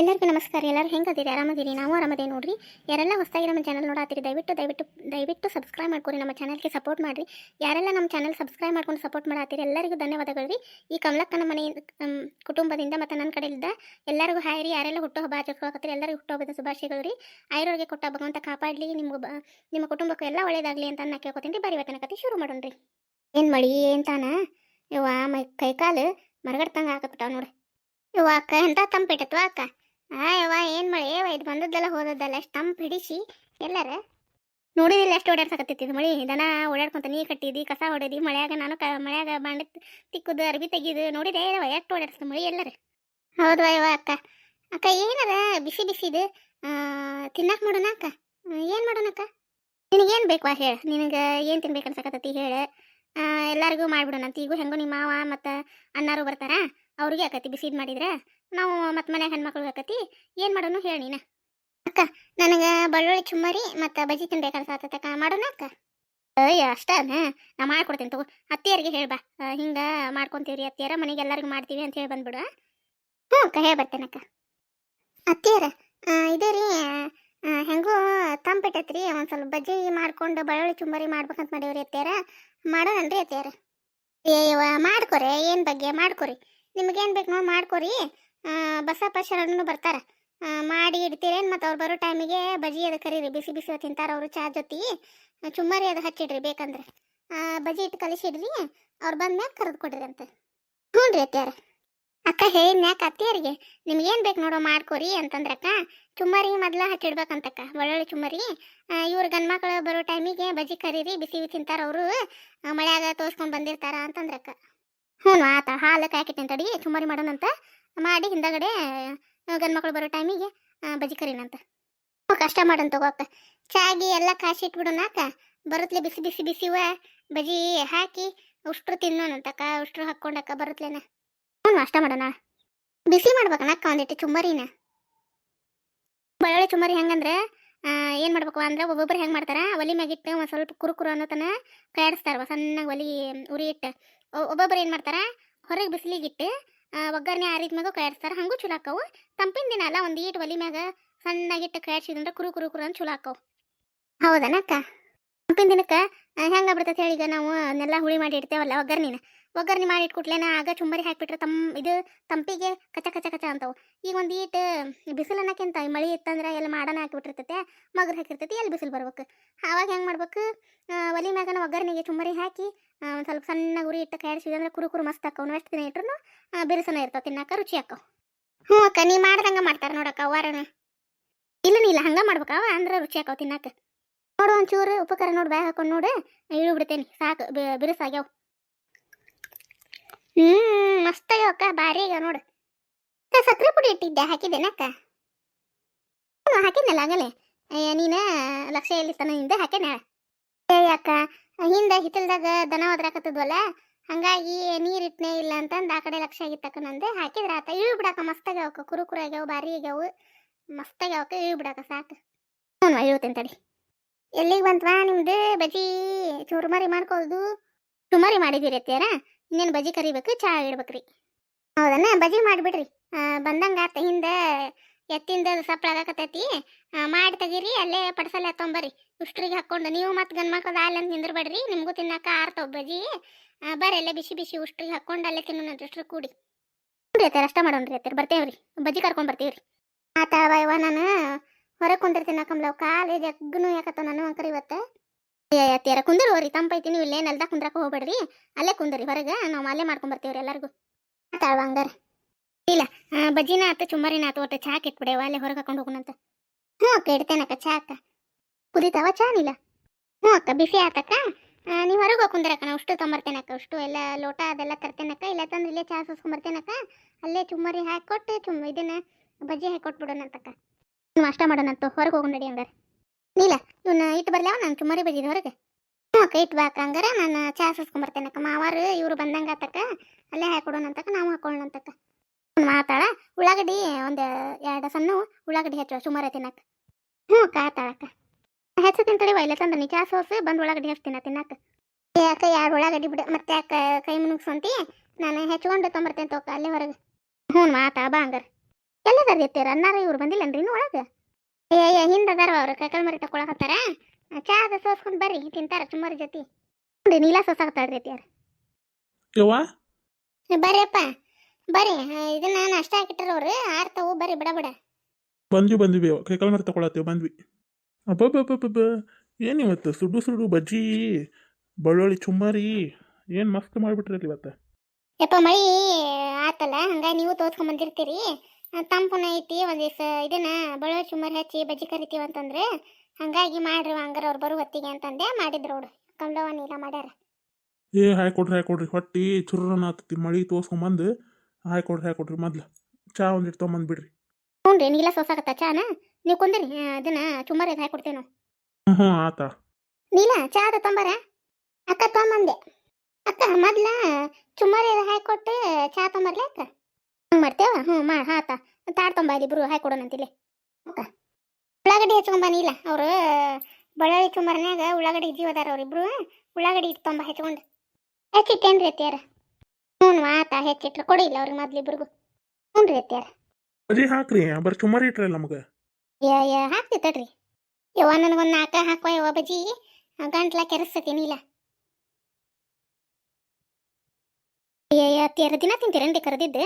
ಎಲ್ಲರಿಗೂ ನಮಸ್ಕಾರ. ಎಲ್ಲರೂ ಹೆಂಗದಿರಿ? ಆರಾಮದಿರಿ? ನಾವು ಆರಾಮದೇ ನೋಡ್ರಿ. ಯಾರೆಲ್ಲ ಹೊಸದಾಗಿ ನಮ್ಮ ಚಾನಲ್ ನೋಡಾತಿರಿ, ದಯವಿಟ್ಟು ದಯವಿಟ್ಟು ದಯವಿಟ್ಟು ಸಬ್ಸ್ಕ್ರೈಬ್ ಮಾಡ್ಕೊರಿ. ನಮ್ಮ ಚಾನಲ್ಗೆ ಸಪೋರ್ಟ್ ಮಾಡಿರಿ. ಯಾರೆಲ್ಲ ನಮ್ಮ ಚಾನಲ್ ಸಬ್ಸ್ಕ್ರೈಬ್ ಮಾಡ್ಕೊಂಡು ಸಪೋರ್ಟ್ ಮಾಡಾತಿರಿ, ಎಲ್ಲರಿಗೂ ಧನ್ಯವಾದಗಳು ರೀ ಈ ಕಮಲಕ್ಕನ ಮನೆ ಕುಟುಂಬದಿಂದ ಮತ್ತು ನನ್ನ ಕಡೆಯಿಂದ ಎಲ್ಲರಿಗೂ ಹಾಯ್ ರೀ. ಯಾರೆಲ್ಲ ಹುಟ್ಟು ಹಬ್ಬ ಆಚರಿಸ್ಕೊಳಕತ್ತೀರಿ, ಎಲ್ಲರಿಗೂ ಹುಟ್ಟುಹಬ್ಬದ ಶುಭಾಶಯಗಳು ರೀ. ಆಯುರ್ವೇಗ ಕೊಟ್ಟ ಭಗವಂತ ಕಾಪಾಡಲಿ. ನಿಮ್ಮ ನಿಮ್ಮ ಕುಟುಂಬಕ್ಕೆ ಎಲ್ಲ ಒಳ್ಳೇದಾಗಲಿ ಅಂತ ನಾನು ಕೇಳ್ಕೊತೀನಿ. ಬರೀ ಇವತ್ತಿನ ಕತೆ ಶುರು ಮಾಡೋಣ ರೀ. ಏನು ಮಳಿ, ಏನು ತಾನ? ಇವ ಮೈ ಕೈಕಾಲು ಮರಗಡ್ತಂಗೆ ಹಾಕತ್ಬಿಟ್ಟಾವ ನೋಡಿ. ಇವ ಅಕ್ಕ, ಎಂತ ತಂಪಿಟ್ಟತ್ವ ಅಕ್ಕ? ಆ ಯವ್ವ ಏನು ಮಳೆ? ಯವ್ವ ಇದು ಬಂದದ್ದೆಲ್ಲ ಹೋದದ್ದಲ್ಲ ಎಷ್ಟು ತಂಪು ಹಿಡಿಸಿ. ಎಲ್ಲರ? ನೋಡಿದಿಲ್ಲ ಎಷ್ಟು ಓಡಾಡ್ಸಕತ್ತಿದ್ದು ಮಳಿ. ದನ ಓಡಾಡ್ಕೊಂತ ನೀರು ಕಟ್ಟಿದಿ, ಕಸ ಹೊಡೆದಿ, ಮಳೆಯಾಗ ನಾನು ಕ, ಮಳೆಯಾಗ ಬಾಂಡೆ ತಿಕ್ಕುದು, ಅರ್ಬಿ ತೆಗಿದು. ನೋಡಿದೆ ಯವ್ವ ಎಷ್ಟು ಓಡಾಡ್ಸ್ತ ಮಳಿ ಎಲ್ಲರ? ಹೌದು ಯವ್ವ ಅಕ್ಕ. ಅಕ್ಕ, ಏನದ? ಬಿಸಿ ಬಿಸಿದು ತಿನ್ನಕ್ಕೆ ಮಾಡೋಣ ಅಕ್ಕ? ಏನು ಮಾಡೋಣ ಅಕ್ಕ? ನಿನಗೇನು ಬೇಕು ಹೇಳು. ನಿನಗೆ ಏನು ತಿನ್ಬೇಕು ಅನ್ಸಕತ್ತತಿ ಹೇಳು. ಎಲ್ಲರಿಗೂ ಮಾಡ್ಬಿಡೋಣಂತ ಈಗೂ ಹೆಂಗೋ ನಿಮ್ಮ ಮಾವ ಮತ್ತು ಅಣ್ಣಾರು ಬರ್ತಾರ? ಅವ್ರಿಗೆ ಆಕತಿ ಬಿಸಿದು ಮಾಡಿದ್ರೆ? ನಾವು ಮತ್ತೆ ಮನ್ಯಾಗ ಹೆಣ್ಮಕ್ಳು ಹಾಕತಿ ಏನು ಮಾಡೋಣ ಹೇಳಿ ನೀನು. ಅಕ್ಕ, ನನಗೆ ಬಳ್ಳುಳ್ಳಿ ಚುಮ್ಮರಿ ಮತ್ತು ಬಜ್ಜಿ ತಿನ್ಬೇಕಾದ್ರೆ ಮಾಡೋಣ ಅಕ್ಕ? ಅಯ್ಯ ಅಷ್ಟೇ ನಾ ಮಾಡ್ಕೊಡ್ತೀನಿ ತಗೋ. ಅತ್ತಿಯರಿಗೆ ಹೇಳ್ಬಾ ಹಿಂಗೆ ಮಾಡ್ಕೊಂತೀವ್ರಿ ಅತ್ತಿಯರ, ಮನೆಗೆ ಎಲ್ಲರಿಗೂ ಮಾಡ್ತೀವಿ ಅಂತ ಹೇಳಿ ಬಂದ್ಬಿಡು ಹ್ಞೂ ಅಕ್ಕ, ಹೇಳಿ ಬರ್ತೇನಕ್ಕ ಅತ್ತಿಯರ ಇದು ರೀ ಹೆಂಗೂ ತಂಪಿಟ್ಟತ್ರಿ. ಒಂದು ಸ್ವಲ್ಪ ಬಜ್ಜಿ ಮಾಡ್ಕೊಂಡು ಬಳ್ಳುಳ್ಳಿ ಚುಮ್ಮರಿ ಮಾಡ್ಬೇಕಂತ ಮಾಡೀವ್ರಿ ಅತ್ತಿಯರ. ಮಾಡೋಣನ್ರಿ ಅತ್ತಿಯರ. ಮಾಡ್ಕೊ ಮಾಡ್ಕೊರಿ, ಏನು ಬಗ್ಗೆ? ಮಾಡ್ಕೊರಿ. ನಿಮ್ಗೇನು ಬೇಕು ನೋಡಿ ಮಾಡ್ಕೊರಿ. ಬಸಪ್ಪ ಶರಣನು ಬರ್ತಾರೆ. ಮಾಡಿ ಇಡ್ತೀರೇನು ಮತ್ತು ಅವ್ರು ಬರೋ ಟೈಮಿಗೆ ಬಜಿ ಅದು ಕರೀರಿ, ಬಿಸಿ ಬಿಸಿ ತಿಂತಾರೆ ಅವರು ಚಾ ಜೊತೆ. ಚುಮ್ಮರಿ ಅದು ಹಚ್ಚಿಡ್ರಿ ಬೇಕಂದ್ರೆ. ಬಜಿ ಇಟ್ಟು ಕಲಿಸಿಡ್ರಿ, ಅವ್ರು ಬಂದ್ಮ್ಯಾಗ ಕರೆದು ಕೊಡ್ರಿ ಅಂತ. ಹ್ಞೂ ರೀ ಅತ್ಯಾರ ಅಕ್ಕ ಹೇಳಿದ್ನ್ಯಾಕ ಅತ್ತಿಯರಿಗೆ ನಿಮ್ಗೇನು ಬೇಕು ನೋಡೋ ಮಾಡ್ಕೊರಿ ಅಂತಂದ್ರಕ್ಕ ಚುಮ್ಮರಿ ಮೊದಲು ಹಚ್ಚಿಡ್ಬೇಕಂತಕ್ಕ, ಒಳ್ಳೊಳ್ಳೆ ಚುಮ್ಮರಿ. ಇವ್ರು ಗಂಡ್ಮಕ್ಳು ಬರೋ ಟೈಮಿಗೆ ಬಜಿ ಕರೀರಿ, ಬಿಸಿ ಬಿಸಿ ತಿಂತಾರೆ ಅವರು. ಮಳೆಯಾಗ ತೋರಿಸ್ಕೊಂಡು ಬಂದಿರ್ತಾರ ಅಂತಂದ್ರಕ್ಕ ಹ್ಞೂ ಆತ ಹಾಲು ಕಾಯಕಿಟ್ಟಿನ ತಡಿ ಚುಮ್ಮರಿ ಮಾಡೋಣಂತ. ಮಾಡಿ ಹಿಂದಗಡೆ ಗಂಡ್ಮಕ್ಳು ಬರೋ ಟೈಮಿಗೆ ಬಜಿ ಕರೀನಂತ ಕಷ್ಟ ಮಾಡೋಣ ತಗೋಕ ಚಾಗಿ ಎಲ್ಲ ಕಾಸಿ ಇಟ್ಬಿಡೋಣ ಅಕ್ಕ. ಬರುತ್ತಲೆ ಬಿಸಿ ಬಿಸಿ ಬಿಸಿವ ಬಜಿ ಹಾಕಿ ಉಷ್ಟ್ರು ತಿನ್ನೋಣಂತಕ್ಕ ಉಷ್ಟ್ರು ಹಾಕ್ಕೊಂಡಕ್ಕ ಬರುತ್ತಲೇನ ಹ್ಞೂ ಅಷ್ಟ ಮಾಡೋಣ. ಬಿಸಿ ಮಾಡ್ಬೇಕನಕ್ಕ ಒಂದಿಟ್ಟು ಚುಮ್ಮರಿನ. ಬಳ್ಳುಳ್ಳಿ ಚುಮ್ಮರಿ ಹೆಂಗಂದ್ರೆ ಏನು ಮಾಡ್ಬೇಕು ಅಂದ್ರೆ ಒಬ್ಬೊಬ್ರು ಹೆಂಗೆ ಮಾಡ್ತಾರೆ? ಒಲಿ ಮ್ಯಾಗಿಟ್ಟು ಒಂದು ಸ್ವಲ್ಪ ಕುರುಕುರು ಅನ್ನೋ ತನ ಕೈಯಾಡಿಸ್ತಾರ. ಸಣ್ಣಗೆ ಒಲಿ, ಉರಿ ಇಟ್ಟು. ಒಬ್ಬೊಬ್ಬರು ಏನು ಮಾಡ್ತಾರೆ? ಹೊರಗೆ ಬಿಸಿಲಿಗಿಟ್ಟು ಒಗ್ಗರಣೆ ಆರಿದ ಮ್ಯಾಗ ಕೈಯಾಡಿಸ್ತಾರ. ಹಂಗೂ ಚಲೋ ಆಕವು ತಂಪಿನ ದಿನ ಅಲ್ಲ, ಒಂದು ಈಟ್ ಒಲಿ ಮ್ಯಾಗ ಸಣ್ಣಗಿಟ್ಟು ಕೈಯಾಡ್ಸಿದಂದ್ರೆ ಕುರು ಕುರು ಕುರು ಅಂತ ಚಲೋ ಆಕ್ಕವು. ಹೌದನಕ್ಕ? ತಂಪಿನ ದಿನಕ್ಕೆ ಹೆಂಗೆ ಬಿಡ್ತೈತೆ ಹೇಳಿ ಈಗ ನಾವು, ಅದನ್ನೆಲ್ಲ ಹುಳಿ ಮಾಡಿ ಇಡ್ತೇವಲ್ಲ ಒಗ್ಗರ್ಣಿನ. ಒಗ್ಗರಣೆ ಮಾಡಿ ಇಟ್ಕೊಟ್ಲೇನ? ಆಗ ಚುಮ್ಮರಿ ಹಾಕಿಬಿಟ್ರೆ ತಮ್ ಇದು ತಂಪಿಗೆ ಕಚ ಕಚ ಕಚ ಅಂತವು. ಈಗ ಒಂದು ಈಟ್ ಬಿಸಿಲು ಅನ್ನಕ್ಕಿಂತ ಮಳೆ ಇತ್ತಂದ್ರೆ ಎಲ್ಲ ಮಾಡನ ಹಾಕಿಬಿಟ್ಟಿರ್ತೈತೆ, ಮಗರು ಹಾಕಿರ್ತೈತಿ ಎಲ್ಲಿ ಬಿಸಿಲು ಬರ್ಬೇಕು? ಆವಾಗ ಹೆಂಗೆ ಮಾಡ್ಬೇಕು? ಒಲಿ ಮ್ಯಾಗನ ಒಗ್ಗರಣೆಗೆ ಚುಮ್ಮರಿ ಹಾಕಿ ಒಂದು ಸ್ವಲ್ಪ ಸಣ್ಣ ಉರಿ ಇಟ್ಟು ಕೈಯಾಡಿಸಿದಂದ್ರೆ ಕುರು ಕುರು ಮಸ್ತ್ ನಾವು ಎಷ್ಟು ದಿನ ಇಟ್ರು ಬಿರುಸನ ಇರ್ತಾವ ತಿನ್ನಕ್ಕ ರುಚಿ ಹಾಕವು ಹ್ಞೂ ಅಕ್ಕ ನೀ ಮಾಡ್ದಂಗೆ ಮಾಡ್ತಾರೆ ನೋಡಕ್ಕ ವಾರಣ ಇಲ್ಲ, ನೀ ಇಲ್ಲ, ಹಂಗೆ ಮಾಡ್ಬೇಕಾವ ಅಂದ್ರೆ ರುಚಿ ಹಾಕವು ತಿನ್ನಕ. ನೋಡು ಒಂಚೂರು ಉಪಕಾರ ನೋಡಿ, ಬ್ಯಾಗ್ ಹಾಕೊಂಡು ನೋಡು, ಇಳು ಬಿಡ್ತೇನೆ, ಸಾಕು ಬಿರುಸಾಗ್ಯಾವ. ಹ್ಞೂ ಮಸ್ತ್ ಆಗ್ಯಾವ ಅಕ್ಕ ಭಾರಿ ಈಗ ನೋಡು. ಅಕ್ಕ, ಸಕ್ರೆ ಪುಡಿ ಇಟ್ಟಿದ್ದೆ ಹಾಕಿದ್ದೇನೆ ಅಕ್ಕ. ಹಾಕಿದ್ನಲ್ಲ ಅಯ್ಯ ನೀನ ಲಕ್ಷ ತನ ಹಿಂದೆ ಹಾಕೇನೆ ಏ ಅಕ್ಕ ಹಿಂದೆ ಹಿತ್ತಲ್ದಾಗ ದನ ಒದ್ರಾಕತ್ತದ್ವಲ್ಲ ಹಂಗಾಗಿ ನೀರಿಟ್ನೇ ಇಲ್ಲ ಅಂತಂದು ಆ ಕಡೆ ಲಕ್ಷ ಆಗಿತ್ತಕ್ಕ ನಂದೆ ಹಾಕಿದ್ರ ಆತ. ಇಳು ಬಿಡಾಕ ಮಸ್ತ್ ಆಗ್ಯಾವಕ್ಕ ಕುರು ಕುರು ಆಗ್ಯಾವ ಭಾರಿ ಆಗ್ಯಾವು. ಮಸ್ತ್ ಆಗ್ಯಾವಕ್ಕ ಇಳು ಬಿಡಾಕ ಸಾಕು. ಹ್ಞೂ ಇಳ್ತೇನೆ ತಡಿ. ಎಲ್ಲಿಗೆ ಬಂತವಾ ನಿಮ್ದು ಬಜಿ? ಚುರುಮರಿ ಮಾಡ್ಕೊಳ್ದು. ಚುಮರಿ ಮಾಡಿದಿರಿ ಅತ್ಯಾರ ಇನ್ನೇನು ಬಜ್ಜಿ ಕರಿಬೇಕು? ಚಹಾ ಇಡ್ಬೇಕ್ರಿ. ಹೌದನ್ನ ಬಜ್ಜಿ ಮಾಡಿಬಿಡ್ರಿ. ಬಂದಂಗೆ ಆತ. ಹಿಂದೆ ಎತ್ತಿಂದ ಸಪ್ಳ ಆಗಕತ್ತೈತಿ. ಮಾಡಿ ತೆಗೀರಿ ಅಲ್ಲೇ ಪಡ್ಸಲ್ಲ ತೊಂಬರ್ರಿ. ಉಷ್ಟ್ರಿಗೆ ಹಾಕ್ಕೊಂಡು ನೀವು ಮತ್ತು ಗಂಡು ಮಕ್ಕಳು ಅಲ್ಲಿ ಅಂತ ನಿಂದಿರ್ಬೇಡ್ರಿ. ನಿಮಗೂ ತಿನ್ನಕ ಆರ್ತವ ಬಜ್ಜಿ. ಆ, ಬರ್ರಿ ಅಲ್ಲೇ ಬಿಸಿ ಬಿಸಿ ಉಷ್ಟ್ರಿಗೆ ಹಾಕ್ಕೊಂಡು ಅಲ್ಲೇ ತಿನ್ನೋಣ ಉಷ್ಟ್ರಿಗೆ ಕೂಡಿ. ನೋಡ್ರಿ ಅತ್ತಾರ ಅಷ್ಟ ಮಾಡೋಣ್ರಿ ಅತ್ತೆ ಬರ್ತೇವ್ರಿ. ಬಜ್ಜಿ ಕರ್ಕೊಂಡು ಬರ್ತೀವ್ರಿ. ಆತ ಯವ್ವ ನಾನು. ಹೊರಗೆ ಕುಂದಿರ್ತೀನಿ ಕಮ್ಲವ್ ಕಾಲು ಜಗ್ಗನು ಯಾಕತ್ತ ನಾನು ಅಂಕರ್ ಇವತ್ತು. ಅತ್ತಿಯಾರ ಕುಂದಿರೋರಿ ತಂಪೈತಿ ನೀವು ಇಲ್ಲೇ ನೆಲ್ದಾಗ ಕುಂದ್ರಕ ಹೋಗ್ಬೇಡ್ರಿ. ಅಲ್ಲೇ ಕುಂದ್ರಿ, ಹೊರಗೆ ನಾವು ಅಲ್ಲೇ ಮಾಡ್ಕೊಂಡ್ ಬರ್ತೀವ್ರಿ ಎಲ್ಲರಿಗೂ. ಆತಾಳ್ವ ಹಂಗಾರ. ಇಲ್ಲ ಬಜ್ಜಿನ ಆತು ಚುಮ್ಮರಿನ ಆತು, ಒಟ್ಟು ಚಾ ಇಟ್ಬಿಡೆವ, ಅಲ್ಲೇ ಹೊರಗೆ ಹಾಕೊಂಡು ಹೋಗುಣಂತ. ಹ್ಞೂ ಅಕ್ಕ ಇಡ್ತೇನಕ್ಕ ಚಾ ಅಕ್ಕ. ಕುದಿತಾವ ಚಾನಿಲ್ಲ ಹ್ಞೂ ಅಕ್ಕ, ಬಿಸಿ ಆತಕ್ಕ ನೀವು ಹೊರಗೆ ಹೋಗ್ಕೊಂಡಿರಕ್ಕ ನಾವು ಅಷ್ಟು ತೊಂಬರ್ತೇನಕ್ಕ ಅಷ್ಟು ಎಲ್ಲ ಲೋಟ ಅದೆಲ್ಲ ತರ್ತೇನಕ್ಕ ಇಲ್ಲ ತಂದ್ರೆ ಇಲ್ಲೇ ಚಾ ಸುಸ್ಕೊಂಬರ್ತೇನಕ್ಕ ಅಲ್ಲೇ ಚುಮ್ಮರಿ ಹಾಕಿಕೊಟ್ಟು ಚುಮ್ ಇದನ್ನ ಬಜ್ಜಿ ಹಾಕಿ ಕೊಟ್ಬಿಡೋಣಂತಕ್ಕ ನಾಷ್ಟ ಮಾಡೋಣಂತ, ಹೊರಗೆ ಹೋಗೋಣ ನಡಿ ಹಂಗಾರ. ನೀಲ ಇವನ್ನ ಇಟ್ಟು ಬರ್ಲ್ಯಾವ? ನಾನು ಚುಮ್ಮರಿ ಬಜಿದ ಹೊರಗೆ. ಹ್ಞೂ ಅಕ್ಕ ಇಟ್ಟು ಹಂಗಾರ. ನಾನು ಚಾ ಸುಸ್ಕೊಂಬರ್ತೇನಕ್ಕ ಮಾವಾರು, ಇವರು ಬಂದಂಗೆ ಆತಕ್ಕ. ಅಲ್ಲೇ ಹಾಕೊಡೋಣಂತಕ್ಕ ನಾವು ಹಾಕೊಳ್ಳೋಣಂತಕ್ಕ ಮಾತಾಳ ಉಳ್ಳಾಗಡ್ಡಿ ಒಂದು ಎರಡು ಸಣ್ಣ ಉಳ್ಳಾಗಡ್ಡಿ ಹೆಚ್ಚು ಸುಮಾರು ತಿನ್ನಕ್ಕ. ಹ್ಞೂ ಅಕ್ಕ ಆತಾಳಕ್ಕ ಹೆಚ್ಚು ತಿಂತಳಿವ ಇಲ್ಲ ತಂದ ನೀ ಚಾ ಸೋಸು, ಬಂದು ಉಳ್ಳಾಗಡ್ಡಿ ಹೆಚ್ಚು ತಿನ್ನಕ್ಕ. ಯಾಕ ಎರಡು ಉಳ್ಳಾಗಡ್ಡಿ ಬಿಡ. ಮತ್ತೆ ಯಾಕ ಕೈ ಮುನುಗ್ಸಂತಿ ನಾನು ಹೆಚ್ಕೊಂಡು ತೊಂಬರ್ತೇನೆ ತೋಕ, ಅಲ್ಲೇ ಹೊರಗೆ. ಹ್ಞೂ ಮಾತಾ ಬಾ ಹಂಗಾರ. ಎಲ್ಲ ಎತ್ತೀರ ಅನ್ನಾರ ಇವ್ರು ಬಂದಿಲ್ಲನ್ರಿ ಇನ್ನು ಒಳಗೆ? ಏ ಏ ಹಿಂದೆ ಅದಾರ ಅವ್ರು ಕೈಕಾಲು ಮರಿ ತಕೊಳಕತ್ತಾರ ಚಾ ಅದ ಸೋಸ್ಕೊಂಡು ಬರ್ರಿ ತಿಂತಾರ ಚುಮ್ಮರ ಜೊತೆ. ನೋಡಿ ನೀಲ ಸೋಸಾಕತ್ತಾಳ್ರಿ ಅತ್ತಿಯಾರ ಯವ್ವ? ಬರ್ರಿಯಪ್ಪ ಬರ್ರಿ ಇದನ್ನ ನಾಷ್ಟ ಹಾಕಿಟ್ಟಾರ ಅವ್ರು ಆರ್ತಾವು ಬರ್ರಿ ಬಿಡ ಬಿಡ. ಬಂದ್ವಿ ಬಂದ್ವಿ ಯವ್ವ ಕೈಕಾಲು ಮರ ತಗೊಳತ್ತೇವೆ ಬಂದ್ವಿ. ಅಬ್ಬಬ್ಬಬ್ಬಬ್ಬ ಏನು ಇವತ್ತು ಸುಡು ಸುಡು ಬಜ್ಜಿ ಬೆಳ್ಳುಳ್ಳಿ ಚುಮ್ಮರಿ ಏನು ಮಸ್ತ್ ಮಾಡಿಬಿಟ್ರಲ್ಲಿ ಇವತ್ತು? ಯಪ್ಪ ಮಳಿ ಆತಲ್ಲ ಹಂಗ ನೀವು ತೋರ್ಸ್ಕೊಂಡ್ ಬಂದಿರ್ತೀರಿ. ತಂಪುನ ಐತಿ ಒಂದ್ ದಿವ್ಸ ಇದನ್ನ ಬಳೆ ಚುಮ್ಮರಿ ಹಚ್ಚಿ ಬಜ್ಜಿ ಕರಿತೀವಿ ಅಂತಂದ್ರೆ ಹಂಗಾಗಿ ಮಾಡ್ರಿ ಹಂಗಾರ ಅವ್ರು ಬರೋ ಹೊತ್ತಿಗೆ ಅಂತಂದೆ ಮಾಡಿದ್ರು ಅವ್ರು. ಕಮಲವ ನೀಲ ಮಾಡ್ಯಾರ. ಏ ಹಾಯ್ ಕೊಡ್ರೆ ಹೊಟ್ಟಿ ಚುರ್ರನ ಆತತಿ ಮಳಿ ತೋರ್ಸ್ಕೊಂಬಂದು ಹಾಯ್ ಕೊಡ್ರಿ ಮೊದ್ಲು. ಚಾ ಒಂದಿಟ್ಟು ತೊಗೊಂಬಂದ್ಬಿಡ್ರಿ ಹ್ಞೂ ರೀ ನೀಲ ಸೋಸಾಕತ್ತ ಚಾನ? ನೀವು ಕುಂದಿರಿ ಅದನ್ನ ಚುಮ್ಮರಿ ಹಾಕಿ ಕೊಡ್ತೇವೆ ನಾವು. ಹ್ಞೂ ಹ್ಞೂ ಆತ. ನೀಲ ಚಾ ಅದ ತೊಂಬಾರ ಅಕ್ಕ ತೊಂಬಂದೆ ಅಕ್ಕ ಮೊದ್ಲ ಚುಮ್ಮರಿ ಹಾಕೊಟ್ಟು ಚಾ ತೊಂಬರ್ಲಿ ಅಕ್ಕ? ಮಾಡ್ತೇವ ಹ್ಞೂ ಮಾ ಹಾತ ತಾಡ್ ತೊಂಬ ಇಲ್ಲಿ ಇಬ್ರು ಹಾಕೊಡೋಣಂತಿಲ್ಲಿ ಅಕ್ಕ ಉಳ್ಳಾಗಡ್ಡಿ ಹಚ್ಕೊಂಬ ನೀಲ ಅವರು ಬಳ್ಳಾಳಿ ಚುಮ್ಮರ್ನ್ಯಾಗ ಉಳ್ಳಾಗಡ್ಡಿ ಜೀವ ಅದಾರ ಅವ್ರಿಬ್ರು ಉಳ್ಳಾಗಡ್ಡಿ ಇಟ್ಟು ತೊಂಬ ಹಚ್ಕೊಂಡು ಹೆಚ್ಚಿಟ್ಟೇನ್ರಿ ಅತ್ತಿಯಾರ? ಹ್ಞೂ ಆತ ಹೆಚ್ಚಿಟ್ರು. ಕೊಡಿಲ್ಲ ಅವ್ರಿಗೆ ಮೊದ್ಲಿಬ್ರಿಗೂ ಹ್ಞೂ ರೀ ಅತ್ಯಾರ ಬಜ್ಜಿ ಹಾಕ್ರಿ ಬರ್ ಚುಮರಿ ಇಟ್ರಲ್ಲ ನಮಗೆ. ಯಾ ಯಾ ಹಾಕ್ತಿ ತಡ್ರಿ. ಯವ್ವ ನನಗೊಂದು ನಾಲ್ಕ ಹಾಕುವ ಯವ್ವ ಬಜ್ಜಿ ಗಂಟ್ಲ ಕೆರೆಸ್ತತಿ ನೀಲ ಅತ್ತಿಯರ ದಿನ ತಿಂತೀರೇನ್ರಿ ಕರೆದಿದ್ದೆ?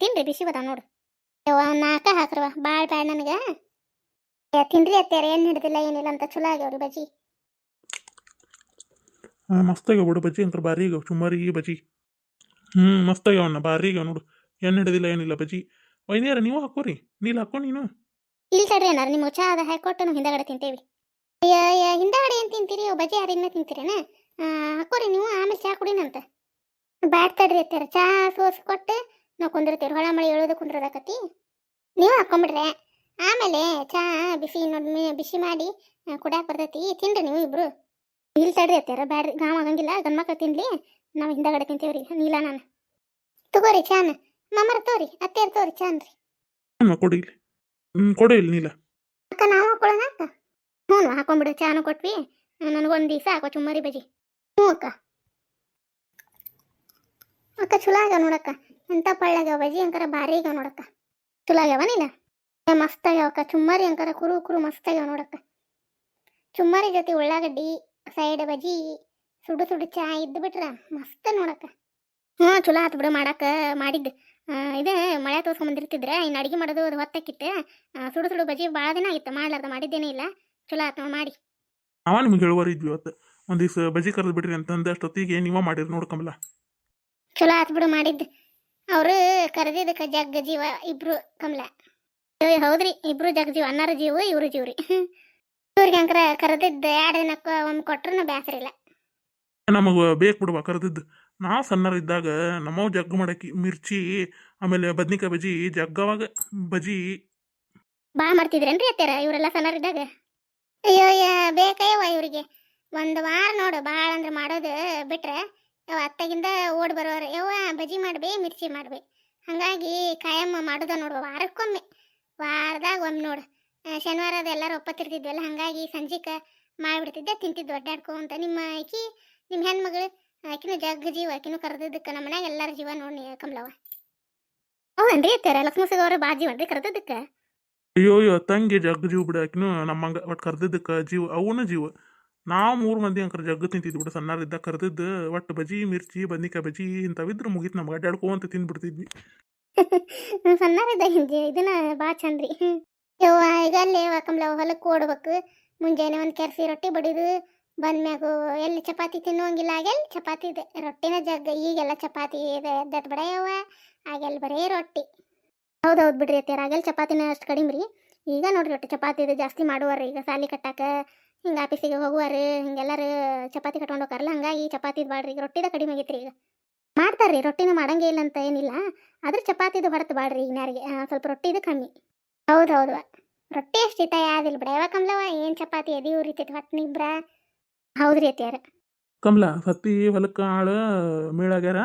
ತಿನ್ರಿ ಬಿಸಿ ಬದ ನೋಡು. ಯವ್ವ ನಾಕ ಹಾಕ್ರವ ಭಾಳ ಬ್ಯಾಡ ನನಗೆ. ತಿನ್ರಿ ಅತ್ತಿಯರ ಏನು ಹಿಡ್ದಿಲ್ಲ ಏನಿಲ್ಲ ಅಂತ ಚಲೋ ಆಗ್ಯಾವ್ರಿ ಬಜ್ಜಿ. ಮಸ್ತಾಗ್ಯಾವ ಬಿಡು ಬಜ್ಜಿ ಅಂತ ಭಾರಿ ಆಗ್ಯಾವ ಸುಮಾರಿ ಬಜ್ಜಿ. ಹ್ಞೂ ಮಸ್ತಾಗ್ಯಾವಣ್ಣ ಭಾರಿ ಆಗ್ಯಾವ ನೋಡು. ಎಣ್ಣೆ ಹಿಡಿದಿಲ್ಲ ಏನಿಲ್ಲ ಬಜ್ಜಿ. ವೈದ್ಯರ ನೀವು ಹಾಕೋರಿ ನೀಲ್ ಹಾಕೋ ನೀನು. ಇಲ್ಲಿ ತಡ್ರಿ ಏನಾರ ನಿಮ್ಮ ಚಾ ಅದ ಹಾಕೊಟ್ಟು ನಾವು ಹಿಂದಗಡೆ ತಿಂತೇವಿ. ಹಿಂದಗಡೆ ಏನು ತಿಂತೀರಿ ಬಜ್ಜಿ ಹರಿದ್ಮೇಲೆ ತಿಂತೀರೇನ? ಹಾಕೋರಿ ನೀವು ಆಮೇಲೆ ಚಾ ಕುಡಿನಂತ. ಬ್ಯಾಡ್ ತಡ್ರಿ ಅತ್ತಾರ ಚಾ ಸೋಸ್ ಕೊಟ್ಟು ನಾವು ಕುಂದಿರ್ತೀವಿ ಹೊಳ ಮಳೆ ಹೇಳೋದು ಕುಂದ್ರದಾಕತಿ ನೀವು ಹಾಕೊಂಬಿಡ್ರೆ. ಆಮೇಲೆ ಚಾ ಬಿಸಿ ನೋಡಿ ಬಿಸಿ ಮಾಡಿ ಕುಡಿಯಾಕ ಬರ್ತೈತಿ. ತಿನ್ರಿ ನೀವು ಇಬ್ರು. ಇಲ್ಲಿ ತಡ್ರಿ ಅತ್ತಾರ ಬ್ಯಾಡ್ರಿ. ಗಾಮ ಆಗಂಗಿಲ್ಲ. ಗಂಡ್ಮಕ್ಳು ತಿನ್ಲಿ. ನಾವು ಹಿಂದಗಡೆ ತಿಂತೇವ್ರಿ. ನೀಲ ನಾನು. ತಗೋರಿ ಚಾನ. ಮಾಮರ ತೋರಿ ಅತ್ತೇರ್ ತೋರಿ ಚಾನ್ ರೀ ಕೊಡಿ ಕೊಡು ಇಲ್ಲಿ ನೀಲ. ಅಕ್ಕ ನಾವು ಹಾಕೊಳ್ಳೋಣ ಅಕ್ಕ? ಹ್ಞೂ ಹಾಕೊಂಬಿಡು. ಚಾನು ಕೊಟ್ವಿ. ನನಗೊಂದು ದಿವಸ ಹಾಕೋ ಚುಮ್ಮರಿ ಬಜಿ. ಹ್ಞೂ ಅಕ್ಕ. ಅಕ್ಕ ಚಲೋ ಆಗ್ಯಾವ ನೋಡಕ್ಕ. ಎಂಥ ಪಳ್ಳಾಗ್ಯಾವ ಬಜ್ಜಿ ಅಂಕರ ಭಾರಿ ಆಗ್ಯಾವ ನೋಡಕ್ಕ. ಚಲೋ ಆಗ್ಯಾವ ನೀನ? ಮಸ್ತ್ ಆಗ್ಯಾವ ಅಕ್ಕ. ಚುಮ್ಮರಿ ಅಂಕರ ಕುರು ಕುರು ಮಸ್ತ್ ಆಗ್ಯಾವ ನೋಡಕ್ಕ. ಚುಮ್ಮರಿ ಜೊತೆ ಉಳ್ಳಾಗಡ್ಡಿ, ಸೈಡ್ ಬಜ್ಜಿ, ಸುಡು ಸುಡು ಚಾ ಇದ್ದು ಬಿಟ್ರ ಮಸ್ತ್ ನೋಡಕ್ಕ. ಹ್ಞೂ ಚಲೋ ಆತು ಬಿಡು ಮಾಡಕ್ಕ, ಮಾಡಿದ್ದು. ಇದೇ ಮಳೆ ತೋರ್ಸ್ಕೊಂಬಂದಿರ್ತಿದ್ರೆ, ಇನ್ನು ಅಡುಗೆ ಮಾಡೋದು ಅದು ಹೊತ್ತಕ್ಕಿತ್ತೆ ಸುಡು ಸುಡು ಬಜ್ಜಿ ಭಾಳ ದಿನ ಆಗಿತ್ತು, ಮಾಡ್ಲಾರ್ದ ಮಾಡಿದ್ದೇನೇ ಇಲ್ಲ. ಚಲೋ ಆತು ಮಾಡಿ. ಅವ ನಿಮ್ಗೆ ಹೇಳುವರಿ ಇದ್ವಿ ಇವತ್ತು. ಒಂದು ದಿವ್ಸ ಬಜ್ಜಿ ಕರೆದು ಬಿಡ್ರಿ ಅಂತಂದು ಅಷ್ಟೊತ್ತಿಗೆ ನೀವ ಮಾಡಿರಿ ನೋಡ್ಕಂಬಲ್ಲ. ಚಲೋ ಆತ್ ಬಿಡು ಮಾಡಿದ್ದು. ಅವರು ಕರೆದಿದ್ದಕ್ಕೆ ಜಗ್ ಜೀವ ಇಬ್ರು ಕಮಲ. ಹೌದ್ರಿ ಇಬ್ರು ಜಗ್ ಜೀವ ಅನ್ನಾರ ಜೀವ ಇವ್ರು ಜೀವ್ರಿ ಇವ್ರಿಗೆ ಅಂಕರ ಕರೆದಿದ್ದ ಎರಡು ದಿನಕ್ಕೆ ಒಮ್ಮೆ ಕೊಟ್ರು ಬ್ಯಾಸರಿಲ್ಲ. ನಮಗೆ ಬೇಕು ಬಿಡುವ ಕರೆದಿದ್ದು. ನಾವು ಸಣ್ಣರು ಇದ್ದಾಗ ನಮ್ಮವ್ ಜಗ್ ಮಾಡಕ್ಕೆ ಮಿರ್ಚಿ ಆಮೇಲೆ ಬದ್ನಿಕಾಯಿ ಬಜಿ ಜಗ್ಗವಾಗ ಬಜ್ಜಿ. ಭಾಳ ಮಾಡ್ತಿದ್ರೇನ್ರಿ ಅತ್ತರ ಇವರೆಲ್ಲ ಸಣ್ಣರಿದ್ದಾಗ ಅಯ್ಯ ಬೇಕಯ್ಯವ ಇವರಿಗೆ. ಒಂದು ವಾರ ನೋಡು ಭಾಳ ಅಂದ್ರೆ ಮಾಡೋದು ಬಿಟ್ರೆ ಯವ್ವ ಅತ್ತಗಿಂದ ಓಡ್ ಬರೋರು ಯವ್ವ ಬಜಿ ಮಾಡ್ಬೇ ಮಿರ್ಚಿ ಮಾಡ್ಬೇ. ಹಂಗಾಗಿ ಕಾಯಮ್ಮ ಮಾಡೋದ ನೋಡುವ ವಾರಕ್ಕೊಮ್ಮೆ. ವಾರದಾಗ ಒಮ್ಮೆ ನೋಡು. ಆ, ಶನಿವಾರ ಅದು ಎಲ್ಲರೂ ಒಪ್ಪತ್ತಿರ್ತಿದ್ವಲ್ಲ ಹಾಗಾಗಿ ಸಂಜೆಗೆ ಮಾಡಿಬಿಡ್ತಿದ್ದೆ ಒಡ್ಡಾಡ್ಕೊ ಅಂತ. ನಿಮ್ಮ ಆಕಿ ನಿಮ್ಮ ಹೆಣ್ಮಗಳು ಆಕಿನೂ ಜಗ್ ಜೀವ ಆಕಿನೂ ಕರೆದಿದ್ದಕ್ಕೆ ನಮ್ಮ ಮನ್ಯಾಗ ಎಲ್ಲರ ಜೀವ ನೋಡಿ ಕಮ್ಲವ ಹೌದನ್ರಿ ಅತ್ತಾರ ಲಕ್ಷ್ಮೀ ಅವ್ರ ಬಾಜಿ ಜೀವನ್ರಿ ಕರೆದಿದ್ದಕ್ಕೆ? ಅಯ್ಯೋ ಅಯ್ಯೋ ತಂಗಿ ಜಗ್ ಜೀವ ಬಿಡ ಆಕಿನೂ ನಮ್ಮಂಗ ಒಟ್ಟು ಕರೆದಿದ್ದಕ್ಕೆ ಜೀವ ಅವನು ಜೀವ. ನಾವು ಮೂರು ಮಂದಿ ಅಂಕರ್ ಜಗ್ಗು ತಿಂತಿದ್ವಿ ಬಿಡು ಸಣ್ಣರ್ ಕರೆದಿದ್ದು. ಒಟ್ಟು ಬಜ್ಜಿ ಮಿರ್ಚಿ, ಬದ್ನಿಕಾಯಿ ಬಜಿ ಇಂಥವಿದ್ರು ಮುಗೀತು ನಮ್ಗೆ ಅಡ್ಡಾಡ್ಕೊಂತ ತಿಂದ್ಬಿಡ್ತಿದ್ವಿ. ಸಣ್ಣರಿದ್ದ ಹಿಂಗೆ ಇದನ್ನ ಭಾಳ ಚಂದ್ರಿ. ಯವ್ವ ಈಗ ಅಲ್ಲೇ ಕಮಲ ಹೊಲಕ್ಕೆ ಓಡ್ಬೇಕು. ಮುಂಜಾನೆ ಒಂದು ಕೆರ್ಸಿ ರೊಟ್ಟಿ ಬಡಿದು ಬಂದ್ಮ್ಯಾಗ ಎಲ್ಲಿ ಚಪಾತಿ ತಿನ್ನುವಂಗಿಲ್ಲ, ಆಗೆಲ್ಲ ಚಪಾತಿ ಇದೆ. ರೊಟ್ಟಿನ ಜಗ್ಗ, ಈಗೆಲ್ಲ ಚಪಾತಿ ಇದೆ. ಎದ್ದತ್ ಬಿಡ ಆಗೆಲ್ಲ ಬರೇ ರೊಟ್ಟಿ. ಹೌದು ಹೌದು ಬಿಡ್ರಿ ಅತ್ತೆ ಆಗೆಲ್ಲ ಚಪಾತಿನ ಅಷ್ಟು ಕಡಿಮೆ ರೀ ಈಗ ನೋಡ್ರಿ ರೊಟ್ಟಿ ಚಪಾತಿ ಇದೆ ಜಾಸ್ತಿ ಮಾಡುವಾರ ಈಗ ಸಾಲಿ ಕಟ್ಟಾಕ ಹಿಂಗೆ ಆಫೀಸಿಗೆ ಹೋಗುವಾರು ಹಿಂಗೆಲ್ಲಾರು ಚಪಾತಿ ಕಟ್ಕೊಂಡು ಹೋಗಾರಲ್ಲ ಹಂಗಾಗಿ ಚಪಾತಿ ಬಾಡ್ರಿ ಈಗ ರೊಟ್ಟಿದ ಕಡಿಮೆ ಆಗೈತ್ರಿ ಈಗ. ಮಾಡ್ತಾರ್ರಿ ರೊಟ್ಟಿನ ಮಾಡಂಗೆ ಇಲ್ಲ ಅಂತ ಏನಿಲ್ಲ ಆದ್ರೆ ಚಪಾತಿದು ಹೊರತು ಬಾಡ್ರಿ ಈಗ ಯಾರಿಗೆ ಸ್ವಲ್ಪ ರೊಟ್ಟಿದು ಕಮ್ಮಿ. ಹೌದು ಹೌದು ರೊಟ್ಟಿ ಅಷ್ಟು ಇತ್ತ ಯಾವ್ದಿಲ್ಲ ಬಿಡ ಯಾವ ಕಮ್ಲವ ಏನು ಚಪಾತಿ ಎದಿ ಉರಿತೈತಿ ಹೊಟ್ಟು ನಿಬ್ರ. ಹೌದ್ರಿ ಅತ್ಯಾರ ಕಮಲ ಸತ್ತಿ ಹೊಲಕ್ಕೆ ಆಳು ಮೇಳಾಗ್ಯಾರ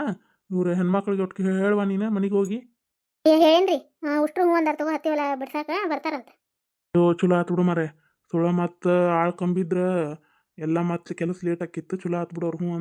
ಇವ್ರ ಹೆಣ್ಮಕ್ಳಿಗೆ ಒಟ್ಟಿಗೆ ಹೇಳುವ ನೀನು ಮನೆಗೆ ಹೋಗಿ? ಏ ಹೇಳೇನ್ರಿ ಉಷ್ಟ್ರು ಹೂ ಅಂದಾರ ತಗೋ ಹತ್ತಿವಲ್ಲ ಬಿಡ್ಸಾಕ ಬರ್ತಾರಂತ. ಅಯ್ಯೋ ಚಲೋ ಆತು ಬಿಡು ಮರೆ ಸುಳ ಮತ್ತು ಆಳು ಕಂಬಿದ್ರ ಎಲ್ಲ ಮತ್ತೆ ಕೆಲಸ ಲೇಟ್ ಆಕಿತ್ತು ಚಲೋ ಆತ್ ಬಿಡು ಅವ್ರು ಹ್ಞೂ